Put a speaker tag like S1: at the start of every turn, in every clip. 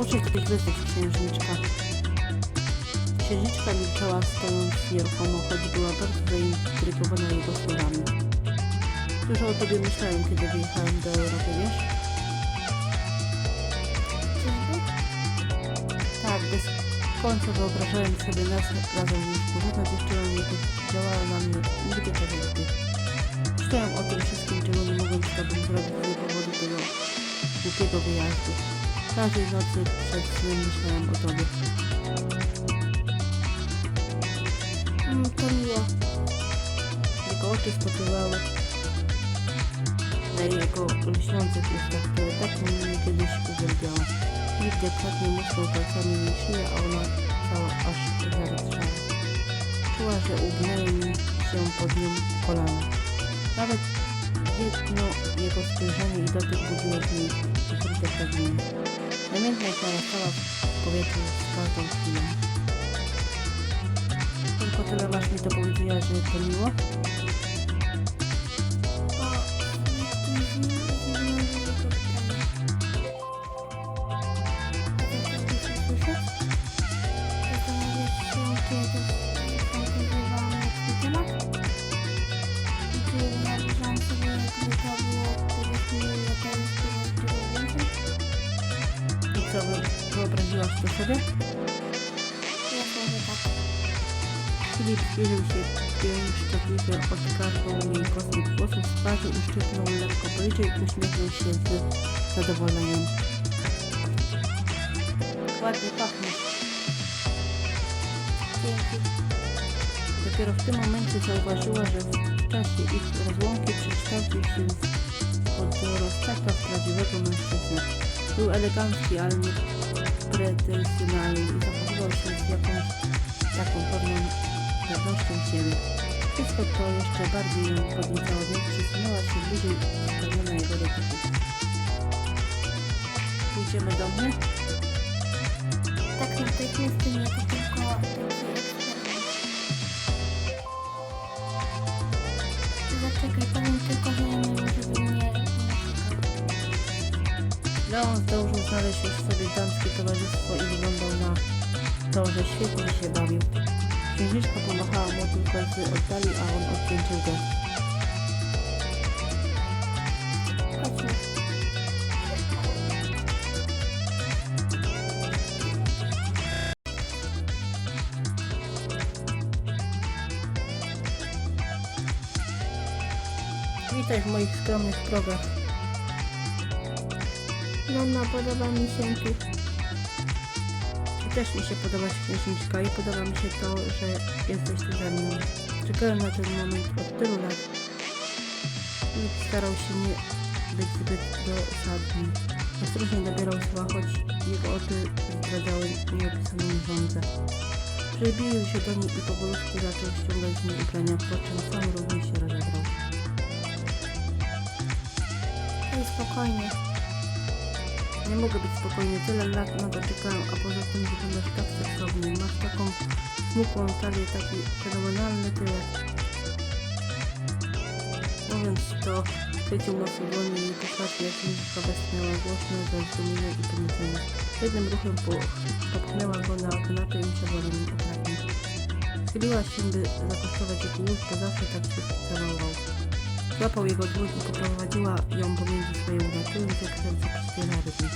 S1: Muszę kiedyś wezwać księżniczka. Księżniczka milczała stojąc nieruchomo, choć była bardzo zaintrygowana jego słowami. Dużo o tobie myślałem, kiedy wyjechałem do Europy, wiesz? Tak, bez końca wyobrażałem sobie nas razem w łóżku. Żadna dziewczyna nie działała na mnie nigdy tak jak ty. Myślałem o tym wszystkim, czego nie mogłem z tobą zrobić z powodu tego głupiego wyjazdu. Każdej nocy przed snem myślałem o tobie.
S2: Mm, to miło.
S1: Jego oczy spoczywały na jego lśniących ustach, które tak mnie kiedyś uwielbiała. Nikt delikatnie musnął palcami jej szyję, a ona cała aż zarytrzała. Czuła, że uginają mi się pod nią kolana. Nawet jedno jego spojrzenie i dotyk budziło w niej ukryte pragnienie. Namiętność narastała w powietrzu z każdą chwilą. Tylko tyle masz mi do powiedzenia, że to miło? Uszczypnął lekko policzek i uśmiechnął się z zadowoleniem. Ładnie pachnie.
S2: Dzięki.
S1: Dopiero w tym momencie zauważyła, że w czasie ich rozłąki przekształcił się od roztaka w prawdziwego mężczyznę. Był elegancki, ale nie pretensjonalny i zachowywał się z jakąś taką pewną pewnością siebie. Wszystko to jeszcze bardziej ją podniecało, więc przesunęła się bliżej spełniona jego dotyku. Pójdziemy do mnie?
S2: Tak natychmiast nie to tylko. Zaczekaj, powiem tylko mnie nie szukał.
S1: Leon zdążył znaleźć już sobie damskie towarzystwo i wyglądał na to, że świetnie się bawił. Księżniczka pomachała mu tylko z oddali, a on gest.
S2: Chodźmy.
S1: Witaj w moich skromnych progach.
S2: No, podoba mi się tu.
S1: Też mi się podobasz księżniczka i podoba mi się to, że jesteś tu ze mną. Czekałem na ten moment od tylu lat. Filip starał się nie być zbyt dosadny. Ostrożnie dobierał słowa, choć jego oczy zdradzały nieopisaną żądzę. Przybił się do niej i powolutku zaczął ściągać z niej ubrania, po czym sam również się rozebrał.
S2: Ej, spokojnie.
S1: Nie mogę być spokojny, tyle lat na to a poza tym wyglądasz tak seksownie. Masz taką smukłą talię, taki fenomenalny tyłek. Mówiąc to, chwycił mocno dłonie i popatrzył, jak muzyka westchnęła głośno ze i podniecenia. Jednym ruchem po- popchnęła go na kanapę i na nim okradnie. Schyliła się, by zakosztować jego łóż, bo zawsze tak się całował. Złapał jego dłoń i poprowadziła ją pomiędzy swoje uda, czując jak serce przyspiesza rytm.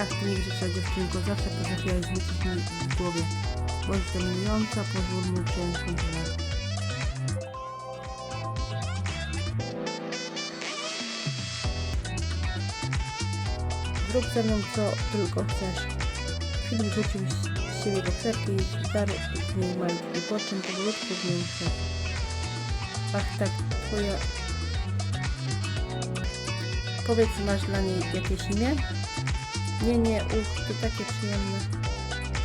S1: Ach, ty niegrzeczna dziewczynko, zawsze potrafiłaś zrzucić mi w głowie. Bądź dominująca, pozwól mu przejąć. Zrób ze mną co tylko chcesz. Filip rzucił siebie bokserki i zdarł z niej po czym powolutku w nią. Ach tak, twoja... Powiedz, masz dla niej jakieś imię? Nie, nie, uch, to takie przyjemne.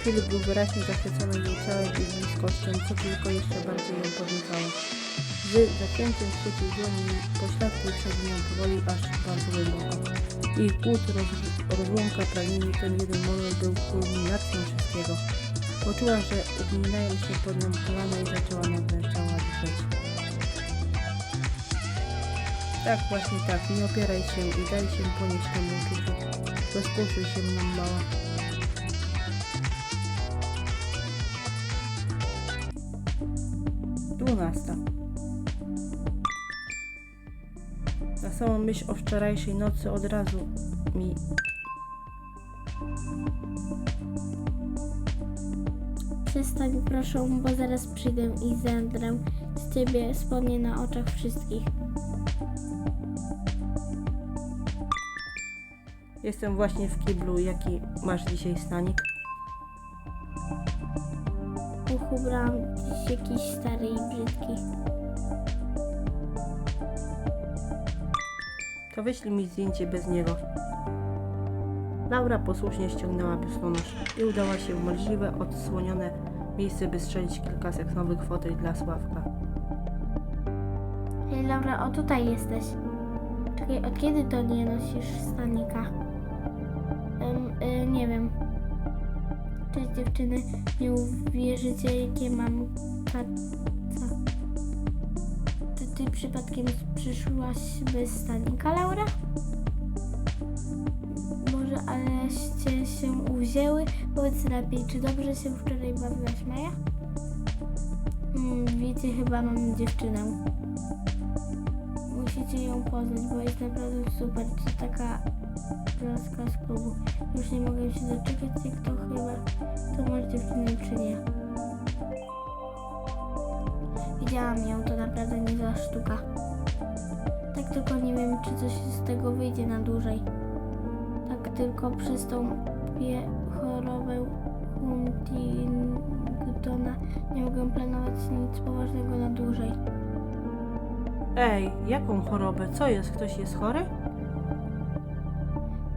S1: Filip był wyraźnie zachwycony jej ciałem i bliskością, co tylko jeszcze bardziej ją podniecało. Z zacięciem chwycił dłoni pośladku i wszedł nią powoli, aż bardzo głęboko. Ich głód, roz, rozłąka, pragnienie, ten jeden moment był kulminacją wszystkiego. Poczuła, że uginają się pod nią kolana i zaczęła nagle cała drżeć. Tak, właśnie tak. Nie opieraj się i daj się ponieść temu uczuciu. Rozkoszuj się mną mała. Dwunasta. Samą myśl o wczorajszej nocy od razu mi
S2: Przestań proszę, bo zaraz przyjdę i zemdrę z ciebie spodnie na oczach wszystkich.
S1: Jestem właśnie w kiblu. Jaki masz dzisiaj stanik?
S2: Uch, ubrałam dziś jakiś stary i brzydki.
S1: To wyślij mi zdjęcie bez niego. Laura posłusznie ściągnęła biustonosz i udała się w możliwe odsłonione miejsce, by strzelić kilka seksownych foteli dla Sławka.
S2: Hej Laura, o tutaj jesteś. Czekaj, od kiedy to nie nosisz stanika? Em, y, nie wiem. Cześć dziewczyny, nie uwierzycie jakie mam. Przypadkiem przyszłaś bez stanika, Laura? Może aleście się uwzięły? Powiedz lepiej, czy dobrze się wczoraj bawiłaś, Maja? Hmm, wiecie, chyba mam dziewczynę. Musicie ją poznać, bo jest naprawdę super. To taka laska z klubu. Już nie mogę się doczekać, jak to chyba to masz dziewczynę czy nie. Widziałam ją, to naprawdę niezła sztuka. Tak tylko nie wiem, czy coś z tego wyjdzie na dłużej. Tak tylko przez tą chorobę Huntingtona nie mogę planować nic poważnego na dłużej.
S1: Ej, jaką chorobę? Co jest? Ktoś jest chory?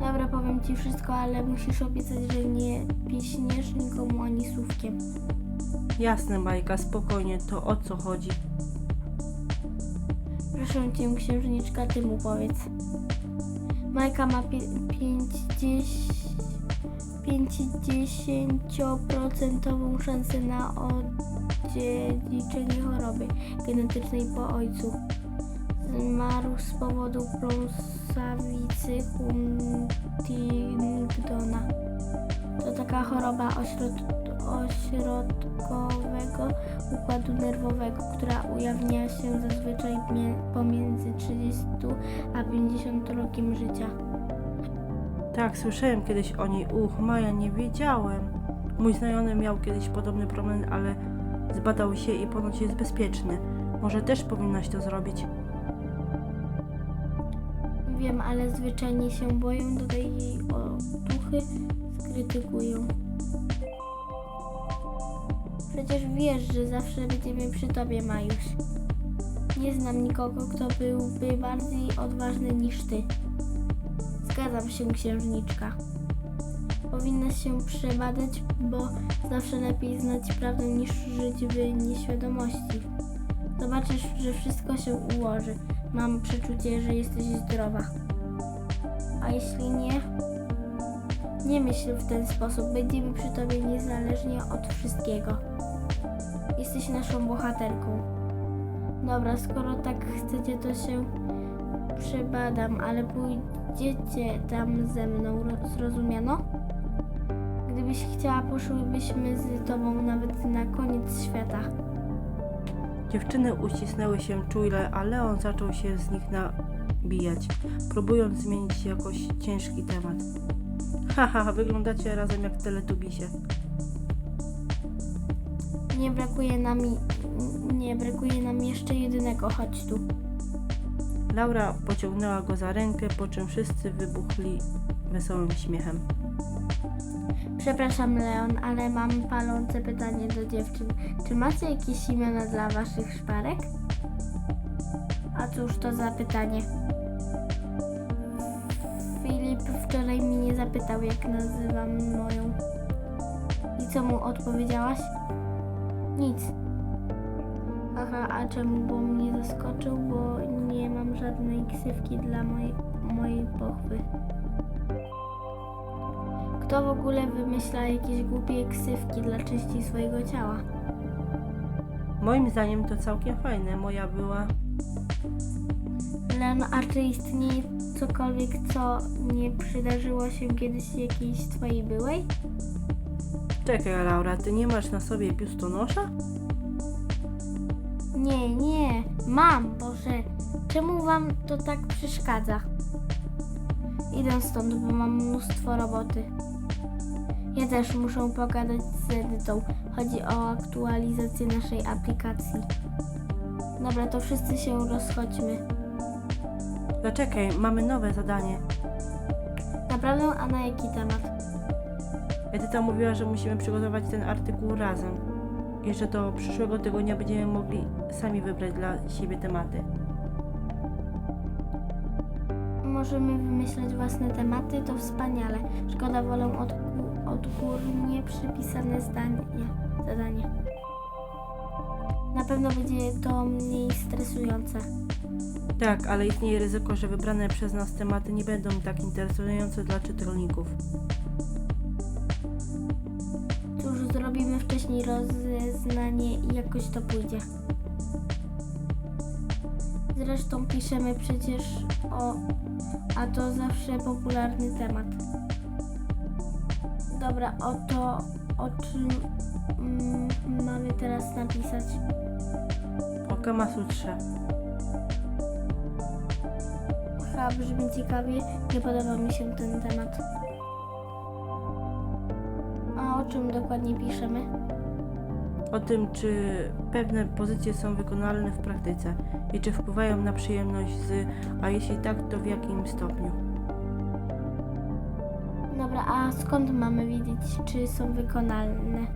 S2: Dobra, powiem ci wszystko, ale musisz obiecać, że nie piśniesz nikomu ani słówkiem.
S1: Jasne, Majka, spokojnie, to o co chodzi?
S2: Proszę cię, księżniczka, ty mu powiedz. Majka ma pie- pięćdzies- 50% szansę na odziedziczenie choroby genetycznej po ojcu. Zmarł z powodu pląsawicy Huntingtona. To taka choroba ośrod- ośrodkowego układu nerwowego, która ujawnia się zazwyczaj pomiędzy 30 a 50 rokiem życia.
S1: Tak, słyszałem kiedyś o niej. Uch, Maja, nie wiedziałem. Mój znajomy miał kiedyś podobny problem, ale zbadał się i ponoć jest bezpieczny. Może też powinnaś to zrobić.
S2: Wiem, ale zwyczajnie się boją, dodaj jej otuchy, skrytykują. Przecież wiesz, że zawsze będziemy przy tobie, Majuś. Nie znam nikogo, kto byłby bardziej odważny niż ty. Zgadzam się, księżniczka. Powinnaś się przebadać, bo zawsze lepiej znać prawdę niż żyć w nieświadomości. Zobaczysz, że wszystko się ułoży. Mam przeczucie, że jesteś zdrowa. A jeśli nie, nie myśl w ten sposób. Będziemy przy tobie niezależnie od wszystkiego. Jesteś naszą bohaterką. Dobra, skoro tak chcecie, to się przebadam, ale pójdziecie tam ze mną, ro- zrozumiano? Gdybyś chciała, poszłybyśmy z tobą nawet na koniec świata.
S1: Dziewczyny uścisnęły się czule, a Leon zaczął się z nich nabijać, próbując zmienić jakoś ciężki temat. Haha, wyglądacie razem jak teletubisie.
S2: Nie brakuje nam, nie brakuje nam jeszcze jedynego, chodź tu.
S1: Laura pociągnęła go za rękę, po czym wszyscy wybuchli wesołym śmiechem.
S2: Przepraszam, Leon, ale mam palące pytanie do dziewczyn. Czy macie jakieś imiona dla waszych szparek? A cóż to za pytanie? Filip wczoraj mnie zapytał, jak nazywam moją. I co mu odpowiedziałaś? Nic. Aha, a czemu? Bo mnie zaskoczył, bo nie mam żadnej ksywki dla mojej, mojej pochwy. Kto w ogóle wymyśla jakieś głupie ksywki dla części swojego ciała?
S1: Moim zdaniem to całkiem fajne. Moja była
S2: Leon, a czy istnieje cokolwiek, co nie przydarzyło się kiedyś jakiejś twojej byłej?
S1: Czekaj, Laura, ty nie masz na sobie biustonosza?
S2: Nie, nie, mam, Boże. Czemu wam to tak przeszkadza? Idę stąd, bo mam mnóstwo roboty. Ja też muszę pogadać z Edytą. Chodzi o aktualizację naszej aplikacji. Dobra, to wszyscy się rozchodźmy.
S1: Zaczekaj, mamy nowe zadanie.
S2: Naprawdę, a na jaki temat?
S1: Edyta mówiła, że musimy przygotować ten artykuł razem i że do przyszłego tygodnia będziemy mogli sami wybrać dla siebie tematy.
S2: Możemy wymyślać własne tematy, to wspaniale. Szkoda, wolę odgó- odgórnie przypisane zdania, zadanie. Na pewno będzie to mniej stresujące.
S1: Tak, ale istnieje ryzyko, że wybrane przez nas tematy nie będą tak interesujące dla czytelników.
S2: Zrobimy wcześniej rozeznanie i jakoś to pójdzie. Zresztą piszemy przecież o... A to zawsze popularny temat. Dobra, oto o czym mm, mamy teraz napisać.
S1: O Kamasutrze.
S2: Chyba brzmi ciekawie, nie podoba mi się ten temat. Czym dokładnie piszemy?
S1: O tym, czy pewne pozycje są wykonalne w praktyce i czy wpływają na przyjemność z, a jeśli tak, to w jakim stopniu.
S2: Dobra, a skąd mamy wiedzieć, czy są wykonalne?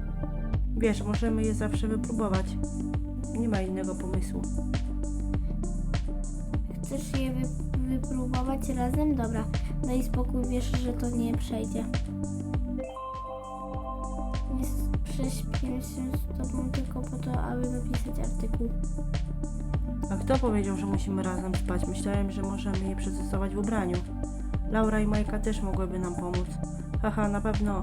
S1: Wiesz, możemy je zawsze wypróbować. Nie ma innego pomysłu.
S2: Chcesz je wy wypróbować razem? Dobra, daj spokój, wiesz, że to nie przejdzie. Prześpię się z tobą tylko po to, aby napisać artykuł.
S1: A kto powiedział, że musimy razem spać? Myślałem, że możemy je przetestować w ubraniu. Laura i Majka też mogłyby nam pomóc. Haha, na pewno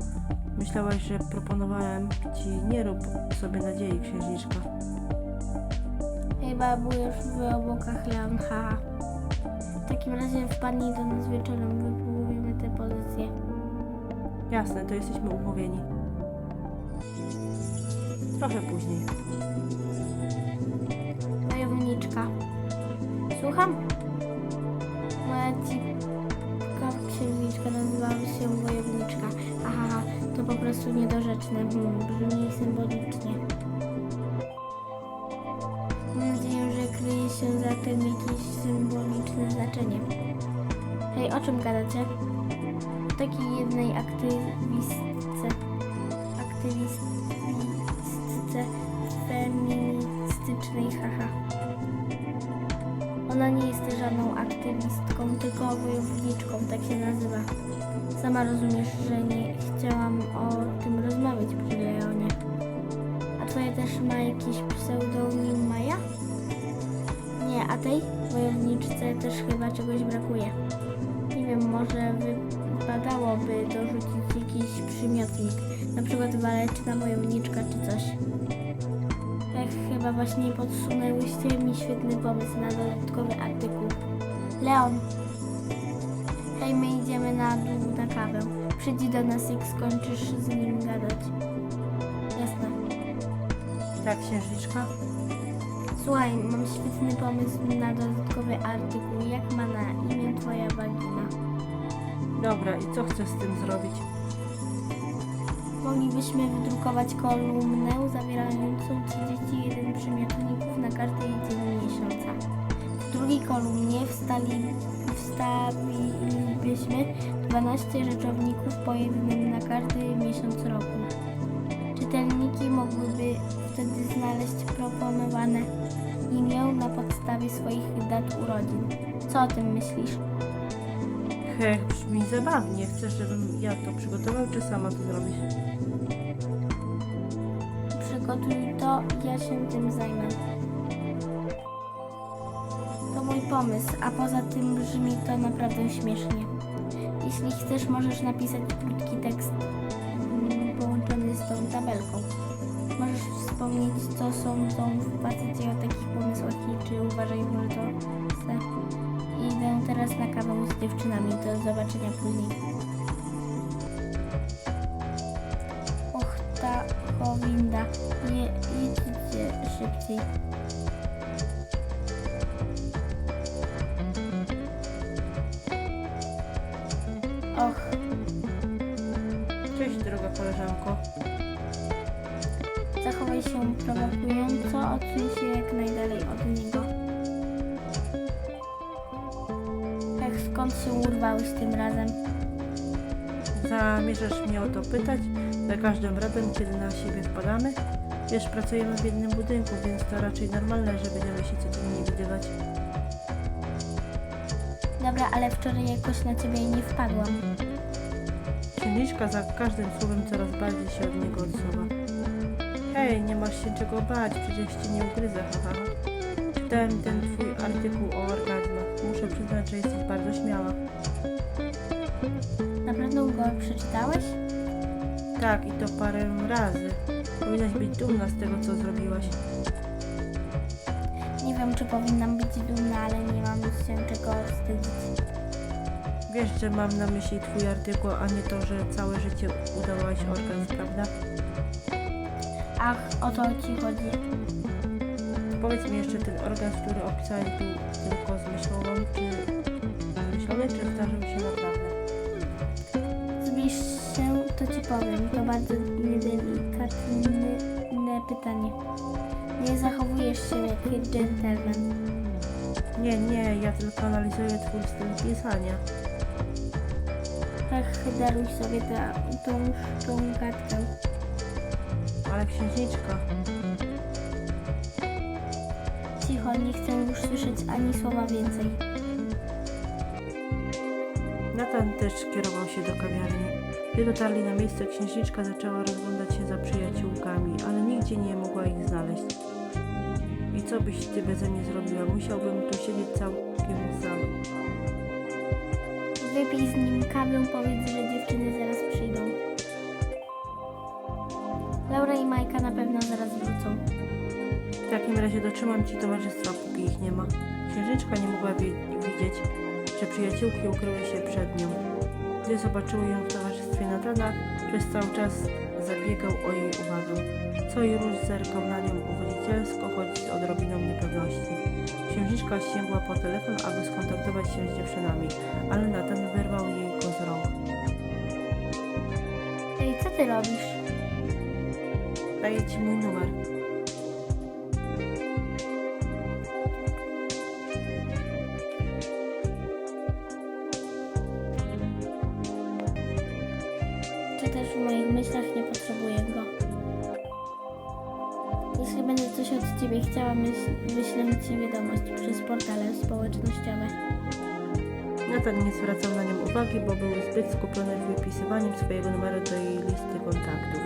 S1: myślałaś, że proponowałem ci nie rób sobie nadziei, księżniczka.
S2: Babu, już w obłokach Leon, haha. W takim razie wpadnij do nas wieczorem, wypróbujemy te pozycje.
S1: Jasne, to jesteśmy umówieni. Trochę później.
S2: Wojowniczka. Słucham? Moja cipka księżniczka nazywała się Wojowniczka. Aha, to po prostu niedorzeczne. Hmm, brzmi symbolicznie. Mam nadzieję, że kryje się za tym jakieś symboliczne znaczenie. Hej, o czym gadacie? O takiej jednej aktywistce. Aktywistce aktywistką, tylko wojowniczką, tak się nazywa. Sama rozumiesz, że nie chciałam o tym rozmawiać przy Leonie. A twoja też ma jakiś pseudonim Maja? Nie, a tej wojowniczce też chyba czegoś brakuje. Nie wiem, może wypadałoby dorzucić jakiś przymiotnik, na przykład waleczna wojowniczka czy coś. Tak, chyba właśnie podsunęłyście mi świetny pomysł na dodatkowy artykuł. Leon! Hej, my idziemy na dół na kawę. Przyjdź do nas, jak skończysz z nim gadać. Jasne.
S1: Tak, księżniczka?
S2: Słuchaj, mam świetny pomysł na dodatkowy artykuł. Jak ma na imię twoja wagina?
S1: Dobra, i co chcesz z tym zrobić?
S2: Moglibyśmy wydrukować kolumnę zawierającą 31 przymiotników na każdy dzień drugiej kolumnie wstali, wstawilibyśmy 12 rzeczowników po jednym na każdy miesiąc roku. Czytelniki mogłyby wtedy znaleźć proponowane imię na podstawie swoich dat urodzin. Co o tym myślisz?
S1: Hech, brzmi zabawnie. Chcesz, żebym ja to przygotował, czy sama to zrobisz?
S2: Przygotuj to, ja się tym zajmę. Pomysł, a poza tym brzmi to naprawdę śmiesznie. Jeśli chcesz, możesz napisać krótki tekst mm, połączony z tą tabelką. Możesz wspomnieć, co sądzą faceci o takich pomysłach i czy uważają, że to chce. idę teraz na kawę z dziewczynami. Do zobaczenia później. Och, ta chowinda. Nie idźcie szybciej. Och,
S1: Cześć droga koleżanko.
S2: zachowaj się prowokująco, odsuń się jak najdalej od niego. Ech, skąd się urwałeś tym razem?
S1: Zamierzasz mnie o to pytać? Za każdym razem, kiedy na siebie wpadamy? Wiesz, pracujemy w jednym budynku, więc to raczej normalne, że będziemy się codziennie widywać.
S2: Dobra, ale wczoraj jakoś na ciebie nie wpadłam.
S1: Księżniczka za każdym słowem coraz bardziej się od niego odsuwa. Hej, nie masz się czego bać, przecież cię nie ugryzę, haha. Czytałem ten twój artykuł o orgazmach. Muszę przyznać, że jesteś bardzo śmiała.
S2: Naprawdę go przeczytałeś?
S1: Tak, i to parę razy. Powinnaś być dumna z tego, co zrobiłaś.
S2: Nie wiem, czy powinnam być dumna, ale nie mam się czego wstydzić.
S1: Wiesz, że mam na myśli twój artykuł, a nie to, że całe życie udawałaś orgazm, prawda?
S2: Ach, o to ci chodzi.
S1: Powiedz mi jeszcze, ten orgazm, który opisałeś, był tylko zmyślową, czy zmyślony, czy zdarzył się naprawdę?
S2: Zbliż się, to ci powiem. To bardzo niedelikatne pytanie. Nie zachowujesz się jak dżentelmen.
S1: Nie, nie, ja tylko analizuję twój styl pisania.
S2: Ach, daruj sobie ta, tą szczągatkę.
S1: Ale księżniczka,
S2: Cicho, nie chcę już słyszeć ani słowa więcej.
S1: Nathan też kierował się do kawiarni. Gdy dotarli na miejsce, księżniczka zaczęła rozglądać się za przyjaciółkami, ale nigdzie nie mogła ich znaleźć. I co byś ty beze mnie zrobiła? Musiałbym tu siedzieć całkiem sam.
S2: Wypij z nim kawę, powiedz, że dziewczyny zaraz przyjdą. Laura i Majka na pewno zaraz wrócą.
S1: W takim razie dotrzymam ci towarzystwa, póki ich nie ma. Księżniczka nie mogła wi- widzieć, że przyjaciółki ukryły się przed nią. Gdy zobaczyły ją w towarzystwie Natana, przez cały czas zabiegał o jej uwagę. Co i róż zerkał na nią uwodzicielsko, choć z odrobiną niepewności. Księżniczka sięgła po telefon, aby skontaktować się z dziewczynami, ale Natan wyrwał jej go z rąk.
S2: Ej, co ty robisz?
S1: Daję ci mój numer. Wypisywaniem swojego numeru do jej listy kontaktów.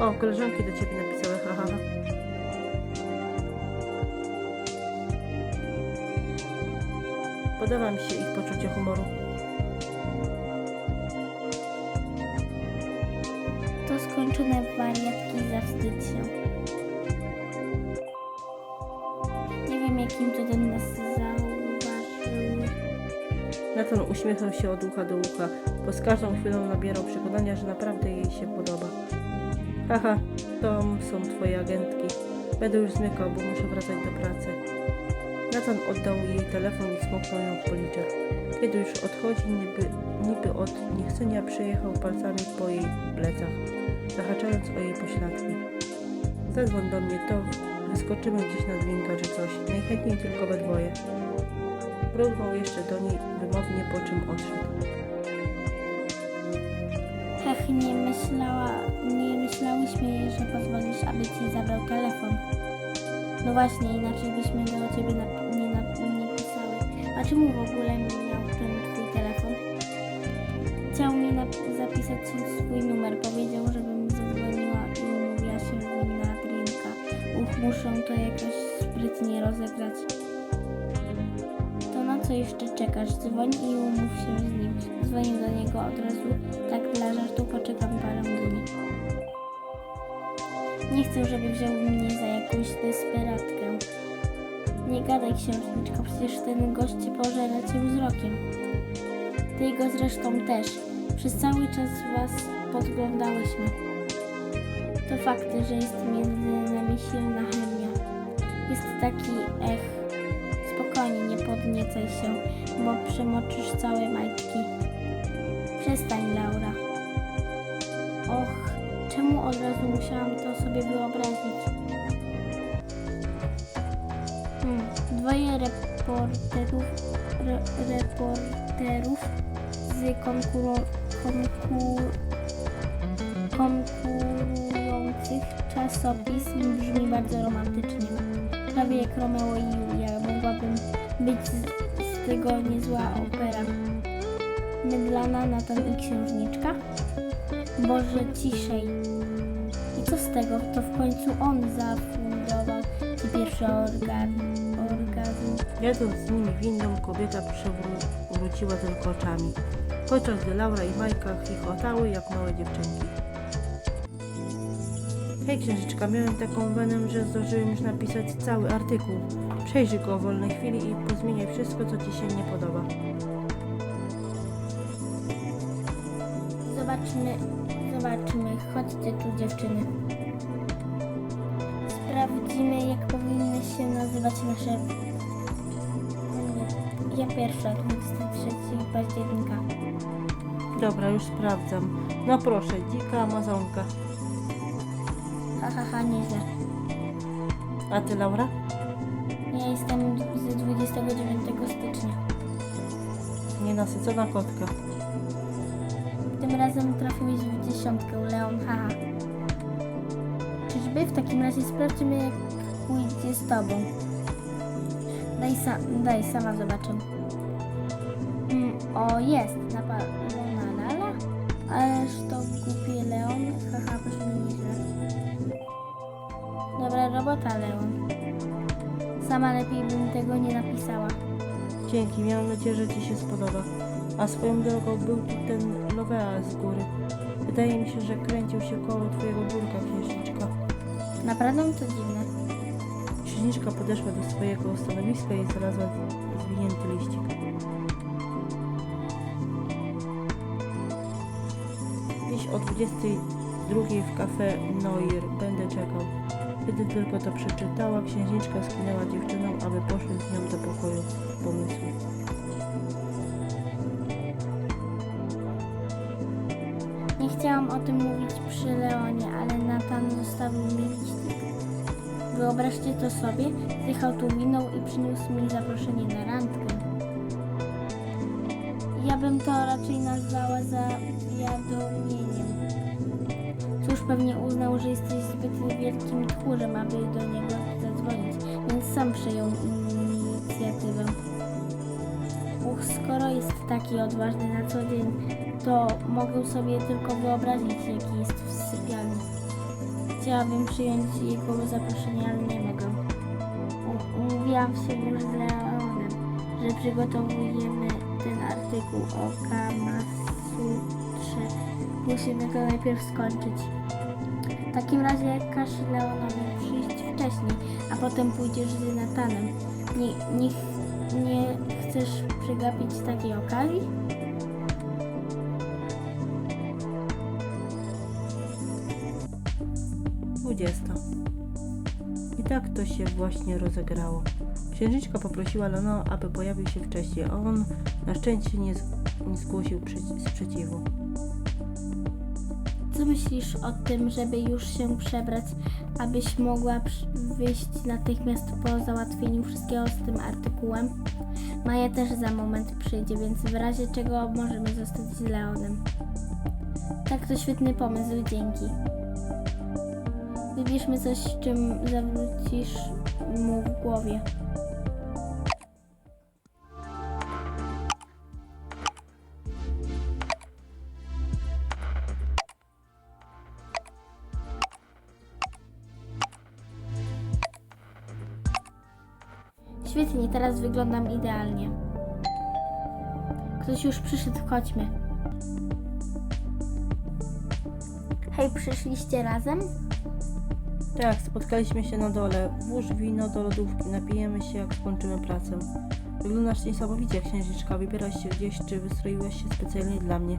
S1: O, koleżanki do ciebie napisały, haha. Podoba mi się ich poczucie humoru.
S2: To skończone wariatki, zawstydź się. Nie wiem, jakim cudem
S1: Natan uśmiechnął się od ucha do ucha, bo z każdą chwilą nabierał przekonania, że naprawdę jej się podoba. Haha, to są twoje agentki. Będę już zmykał, bo muszę wracać do pracy. Nathan oddał jej telefon i smoknął ją w policzek. Kiedy już odchodzi, niby, niby od niechcenia przejechał palcami po jej plecach, zahaczając o jej pośladki. Zadzwoń do mnie, to wyskoczymy gdzieś na drinka czy coś. Najchętniej tylko we dwoje. Mrugnął jeszcze do niej wymownie, po czym odszedł.
S2: Hech, nie myślała, nie myślałyśmy, że pozwolisz, aby ci zabrał telefon. No właśnie, inaczej byśmy do ciebie nap- nie, nap- nie pisały. A czemu w ogóle miał ten twój telefon? Chciał mi nap- zapisać swój numer. Powiedział, żebym zadzwoniła i umówiła się z nim na drinka. Uch, muszę to jakoś sprytnie rozegrać. Co jeszcze czekasz? Dzwoń i umów się z nim. Dzwonił do niego od razu. Tak dla żartu poczekam parę dni. Nie chcę, żeby wziął mnie za jakąś desperatkę. Nie gadaj księżniczko, przecież ten gość pożera cię wzrokiem. Ty go zresztą też. Przez cały czas was podglądałyśmy. To fakty, że jest między nami silna chemia. Jest taki ech. Podniecaj się, bo przemoczysz całe majtki. Przestań, Laura. Och, czemu od razu musiałam to sobie wyobrazić? Hmm, dwoje reporterów, re, reporterów z konkuro, konkur, konkurujących czasopism brzmi bardzo romantycznie. Prawie jak Romeo i Julia. Mogłabym być z, tego niezła opera. Mydlana, Natan i księżniczka? Boże, ciszej. I co z tego? To w końcu on zafundował ci pierwszy organ.
S1: Jadąc z nimi windą, kobieta przewróciła tylko oczami. Podczas gdy Laura i Majka chichotały jak małe dziewczynki. Hej księżyczka, miałem taką wenę, że zdążyłem już napisać cały artykuł. Przejrzyj go o wolnej chwili i pozmieniaj wszystko, co ci się nie podoba.
S2: Zobaczmy, zobaczmy. Chodźcie tu, dziewczyny. Sprawdzimy, jak powinny się nazywać nasze... Ja pierwsza, 23 października.
S1: Dobra, już sprawdzam. No proszę, dzika amazonka.
S2: Ha, ha, nieźle.
S1: A ty, Laura?
S2: Ja jestem z 29 stycznia.
S1: Nienasycona kotka.
S2: Tym razem trafiłeś w dziesiątkę, Leon, haha. Czyżby? W takim razie sprawdźmy, jak pójdzie z tobą. Daj, sa daj sama zobaczę. Mm, o, jest, napalona lala. Ależ to głupie robota, Leon. Sama lepiej bym tego nie napisała.
S1: Dzięki, miałam nadzieję, że ci się spodoba. A swoją drogą był tu ten Lovea z góry. Wydaje mi się, że kręcił się koło twojego biurka, księżniczka.
S2: Naprawdę to dziwne.
S1: Księżniczka podeszła do swojego stanowiska i znalazła zwinięty liścik. Dziś o 22 w kafe Noir będę czekał. Kiedy tylko to przeczytała, księżniczka skinęła dziewczyną, aby poszły z nią do pokoju pomysłu.
S2: Nie chciałam o tym mówić przy Leonie, ale Nathan zostawił mi liścik. Wyobraźcie to sobie, zjechał tu winą i przyniósł mi zaproszenie na randkę. Ja bym to raczej nazwała zawiadomieniem. Pewnie uznał, że jesteś zbyt wielkim tchórzem, aby do niego zadzwonić, więc sam przejął inicjatywę. Uch, skoro jest taki odważny na co dzień, to mogę sobie tylko wyobrazić, jaki jest w sypialni. Chciałabym przyjąć jego zaproszenie, ale nie mogę. Umówiłam się już z Leonem, że przygotowujemy ten artykuł o Kamasutrze. Musimy to najpierw skończyć. W takim razie każ Leonowi przyjść wcześniej, a potem pójdziesz z Natanem. Nie, nie, nie chcesz przegapić takiej okazji?
S1: Dwudziesta. I tak to się właśnie rozegrało. Księżniczka poprosiła Leno, aby pojawił się wcześniej, on na szczęście nie, z- nie zgłosił sprzeciwu.
S2: Myślisz o tym, żeby już się przebrać, abyś mogła wyjść natychmiast po załatwieniu wszystkiego z tym artykułem? Maja też za moment przyjdzie, więc w razie czego możemy zostać z Leonem. Tak, to świetny pomysł, dzięki. Wybierzmy coś, czym zawrócisz mu w głowie. Świetnie, teraz wyglądam idealnie. Ktoś już przyszedł, chodźmy. Hej, przyszliście razem?
S1: Tak, spotkaliśmy się na dole. Włóż wino do lodówki, napijemy się jak skończymy pracę. Wyglądasz niesamowicie, księżniczka. Wybierasz się gdzieś, czy wystroiłeś się specjalnie dla mnie?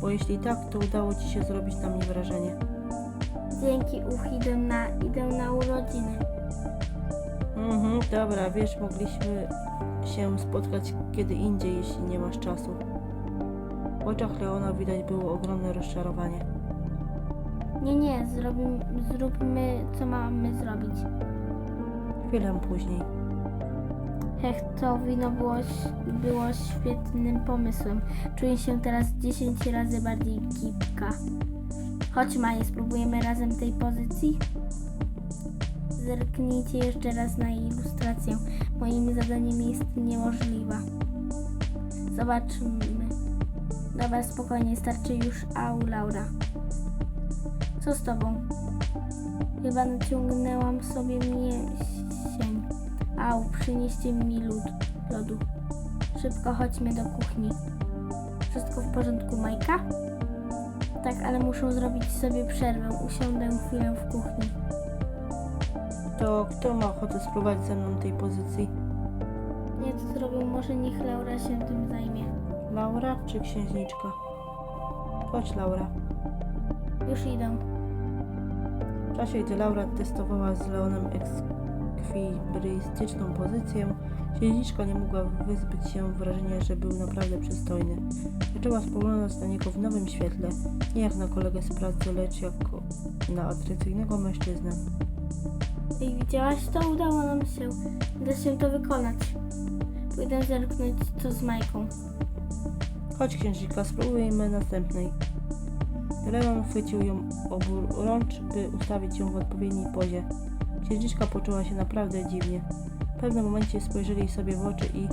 S1: Bo jeśli tak, to udało ci się zrobić na mnie wrażenie.
S2: Dzięki, uch, idę na, idę na urodziny.
S1: Mhm, dobra, wiesz, mogliśmy się spotkać kiedy indziej, jeśli nie masz czasu. W oczach Leona widać było ogromne rozczarowanie.
S2: Nie, nie, zrobimy, zróbmy co mamy zrobić.
S1: Chwilę później.
S2: Hech, to wino było, było świetnym pomysłem. Czuję się teraz 10 razy bardziej kipka. Chodź Maje, spróbujemy razem tej pozycji. Zerknijcie jeszcze raz na ilustrację. Moim zadaniem jest niemożliwa. Zobaczmy. Dobra, spokojnie, starczy już. Au, Laura. Co z tobą? Chyba naciągnęłam sobie mięsień. Au, przynieście mi lód, lodu. Szybko chodźmy do kuchni. Wszystko w porządku, Majka? Tak, ale muszę zrobić sobie przerwę. Usiądę chwilę w kuchni.
S1: To kto ma ochotę spróbować ze mną tej pozycji?
S2: Nie, to zrobię, może niech Laura się tym zajmie.
S1: Laura czy księżniczka? Chodź, Laura.
S2: Już idę.
S1: W czasie, gdy Laura testowała z Leonem ekwibrystyczną pozycję, księżniczka nie mogła wyzbyć się wrażenia, że był naprawdę przystojny. Zaczęła spoglądać na niego w nowym świetle, nie jak na kolegę z pracy, lecz jako na atrakcyjnego mężczyznę.
S2: Ej, widziałaś to? Udało nam się. Da się to wykonać. Pójdę zerknąć co z Majką.
S1: Chodź, księżniczka, spróbujmy następnej. Leon chwycił ją oburącz, by ustawić ją w odpowiedniej pozie. Księżniczka poczuła się naprawdę dziwnie. W pewnym momencie spojrzeli sobie w oczy i